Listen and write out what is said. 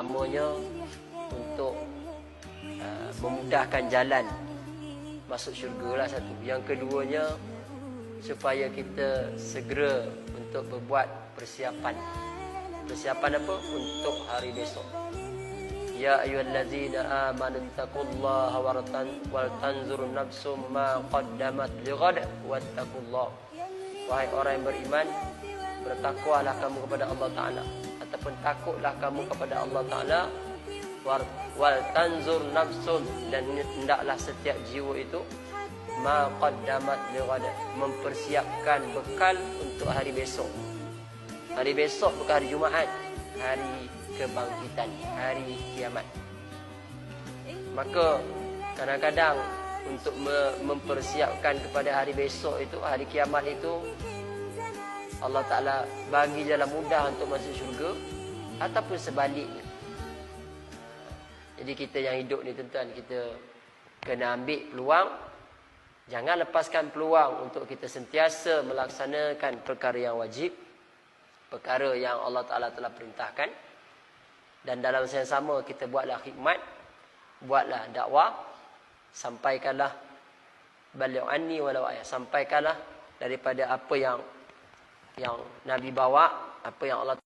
Pertamanya untuk uh, memudahkan jalan masuk syurga lah satu. Yang keduanya supaya kita segera untuk berbuat persiapan. Persiapan apa? Untuk hari besok. Ya ayyuhallazina amanu taqullaha wal tanzur nafsum ma qaddamat lighad wattaqullah. Wahai orang yang beriman, bertakwalah kamu kepada Allah Taala ataupun takutlah kamu kepada Allah Taala wal tanzur nafsun dan hendaklah setiap jiwa itu ma qaddamat mempersiapkan bekal untuk hari besok. Hari besok bukan hari Jumaat, hari kebangkitan, hari kiamat. Maka kadang-kadang untuk mempersiapkan kepada hari besok itu, hari kiamat itu Allah Taala bagi jalan mudah untuk masuk syurga ataupun sebaliknya. Jadi kita yang hidup ni tuan-tuan kita kena ambil peluang. Jangan lepaskan peluang untuk kita sentiasa melaksanakan perkara yang wajib perkara yang Allah Taala telah perintahkan. Dan dalam masa yang sama kita buatlah khidmat buatlah dakwah. Sampaikanlah anni walau ayat sampaikanlah daripada apa yang yang Nabi bawa apa yang Allah